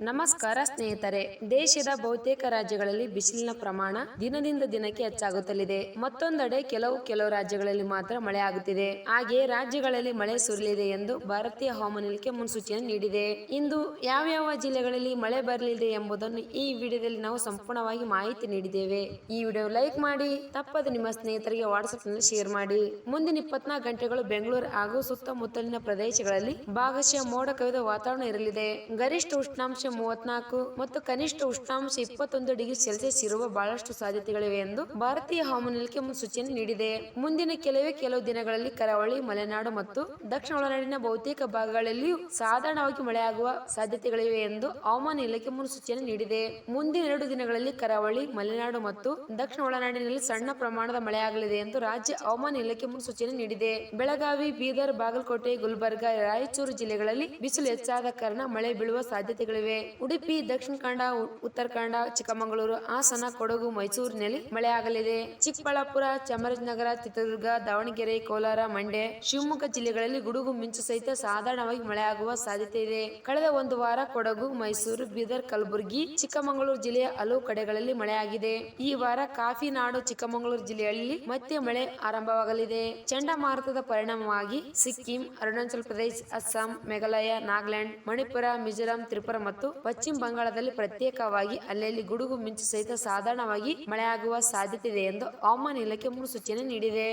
ನಮಸ್ಕಾರ ಸ್ನೇಹಿತರೆ. ದೇಶದ ಬಹುತೇಕ ರಾಜ್ಯಗಳಲ್ಲಿ ಬಿಸಿಲಿನ ಪ್ರಮಾಣ ದಿನದಿಂದ ದಿನಕ್ಕೆ ಹೆಚ್ಚಾಗುತ್ತಲಿದೆ. ಮತ್ತೊಂದೆಡೆ ಕೆಲವು ಕೆಲವು ರಾಜ್ಯಗಳಲ್ಲಿ ಮಾತ್ರ ಮಳೆ ಆಗುತ್ತಿದೆ. ಹಾಗೆ ರಾಜ್ಯಗಳಲ್ಲಿ ಮಳೆ ಸುರಿಯಲಿದೆ ಎಂದು ಭಾರತೀಯ ಹವಾಮಾನ ಇಲಾಖೆ ಮುನ್ಸೂಚನೆ ನೀಡಿದೆ. ಇಂದು ಯಾವ್ಯಾವ ಜಿಲ್ಲೆಗಳಲ್ಲಿ ಮಳೆ ಬರಲಿದೆ ಎಂಬುದನ್ನು ಈ ವಿಡಿಯೋದಲ್ಲಿ ನಾವು ಸಂಪೂರ್ಣವಾಗಿ ಮಾಹಿತಿ ನೀಡಿದ್ದೇವೆ. ಈ ವಿಡಿಯೋ ಲೈಕ್ ಮಾಡಿ, ತಪ್ಪದೆ ನಿಮ್ಮ ಸ್ನೇಹಿತರಿಗೆ ವಾಟ್ಸ್ಆಪ್ನಲ್ಲಿ ಶೇರ್ ಮಾಡಿ. ಮುಂದಿನ ಇಪ್ಪತ್ನಾಲ್ಕು ಗಂಟೆಗಳು ಬೆಂಗಳೂರು ಹಾಗೂ ಸುತ್ತಮುತ್ತಲಿನ ಪ್ರದೇಶಗಳಲ್ಲಿ ಭಾಗಶಃ ಮೋಡ ಕವಿದ ವಾತಾವರಣ ಇರಲಿದೆ. ಗರಿಷ್ಠ ಉಷ್ಣಾಂಶ ಮೂವತ್ನಾಲ್ಕು ಮತ್ತು ಕನಿಷ್ಠ ಉಷ್ಣಾಂಶ ಇಪ್ಪತ್ತೊಂದು ಡಿಗ್ರಿ ಸೆಲ್ಸಿಯಸ್ ಇರುವ ಬಹಳಷ್ಟು ಸಾಧ್ಯತೆಗಳಿವೆ ಎಂದು ಭಾರತೀಯ ಹವಾಮಾನ ಇಲಾಖೆ ಮುನ್ಸೂಚನೆ ನೀಡಿದೆ. ಮುಂದಿನ ಕೆಲವೇ ಕೆಲವು ದಿನಗಳಲ್ಲಿ ಕರಾವಳಿ, ಮಲೆನಾಡು ಮತ್ತು ದಕ್ಷಿಣ ಒಳನಾಡಿನ ಬಹುತೇಕ ಭಾಗಗಳಲ್ಲಿಯೂ ಸಾಧಾರಣವಾಗಿ ಮಳೆಯಾಗುವ ಸಾಧ್ಯತೆಗಳಿವೆ ಎಂದು ಹವಾಮಾನ ಇಲಾಖೆ ಮುನ್ಸೂಚನೆ ನೀಡಿದೆ. ಮುಂದಿನ ಎರಡು ದಿನಗಳಲ್ಲಿ ಕರಾವಳಿ, ಮಲೆನಾಡು ಮತ್ತು ದಕ್ಷಿಣ ಒಳನಾಡಿನಲ್ಲಿ ಸಣ್ಣ ಪ್ರಮಾಣದ ಮಳೆಯಾಗಲಿದೆ ಎಂದು ರಾಜ್ಯ ಹವಾಮಾನ ಇಲಾಖೆ ಮುನ್ಸೂಚನೆ ನೀಡಿದೆ. ಬೆಳಗಾವಿ, ಬೀದರ್, ಬಾಗಲಕೋಟೆ, ಗುಲ್ಬರ್ಗ, ರಾಯಚೂರು ಜಿಲ್ಲೆಗಳಲ್ಲಿ ಬಿಸಿಲು ಹೆಚ್ಚಾದ ಕಾರಣ ಮಳೆ ಬೀಳುವ ಸಾಧ್ಯತೆಗಳಿವೆ. ಉಡುಪಿ, ದಕ್ಷಿಣ ಕನ್ನಡ ಉತ್ತರ ಕನ್ನಡ, ಚಿಕ್ಕಮಗಳೂರು, ಹಾಸನ, ಕೊಡಗು, ಮೈಸೂರಿನಲ್ಲಿ ಮಳೆಯಾಗಲಿದೆ. ಚಿಕ್ಕಬಳ್ಳಾಪುರ, ಚಾಮರಾಜನಗರ, ಚಿತ್ರದುರ್ಗ, ದಾವಣಗೆರೆ, ಕೋಲಾರ, ಮಂಡ್ಯ, ಶಿವಮೊಗ್ಗ ಜಿಲ್ಲೆಗಳಲ್ಲಿ ಗುಡುಗು, ಮಿಂಚು ಸಹಿತ ಸಾಧಾರಣವಾಗಿ ಮಳೆಯಾಗುವ ಸಾಧ್ಯತೆ ಇದೆ. ಕಳೆದ ಒಂದು ವಾರ ಕೊಡಗು, ಮೈಸೂರು, ಬೀದರ್, ಕಲಬುರಗಿ, ಚಿಕ್ಕಮಗಳೂರು ಜಿಲ್ಲೆಯ ಹಲವು ಕಡೆಗಳಲ್ಲಿ ಮಳೆಯಾಗಿದೆ. ಈ ವಾರ ಕಾಫಿ ನಾಡು ಚಿಕ್ಕಮಗಳೂರು ಜಿಲ್ಲೆಯಲ್ಲಿ ಮತ್ತೆ ಮಳೆ ಆರಂಭವಾಗಲಿದೆ. ಚಂಡಮಾರುತದ ಪರಿಣಾಮವಾಗಿ ಸಿಕ್ಕಿಂ, ಅರುಣಾಚಲ ಪ್ರದೇಶ, ಅಸ್ಸಾಂ, ಮೇಘಾಲಯ, ನಾಗಾಲ್ಯಾಂಡ್, ಮಣಿಪುರ, ಮಿಜೋರಾಂ, ತ್ರಿಪುರ ಮತ್ತು ಪಶ್ಚಿಮ ಬಂಗಾಳದಲ್ಲಿ ಪ್ರತ್ಯೇಕವಾಗಿ ಅಲ್ಲಲ್ಲಿ ಗುಡುಗು ಮಿಂಚು ಸಹಿತ ಸಾಧಾರಣವಾಗಿ ಮಳೆಯಾಗುವ ಸಾಧ್ಯತೆ ಇದೆ ಎಂದು ಹವಾಮಾನ ಇಲಾಖೆ ಮುನ್ಸೂಚನೆ ನೀಡಿದೆ.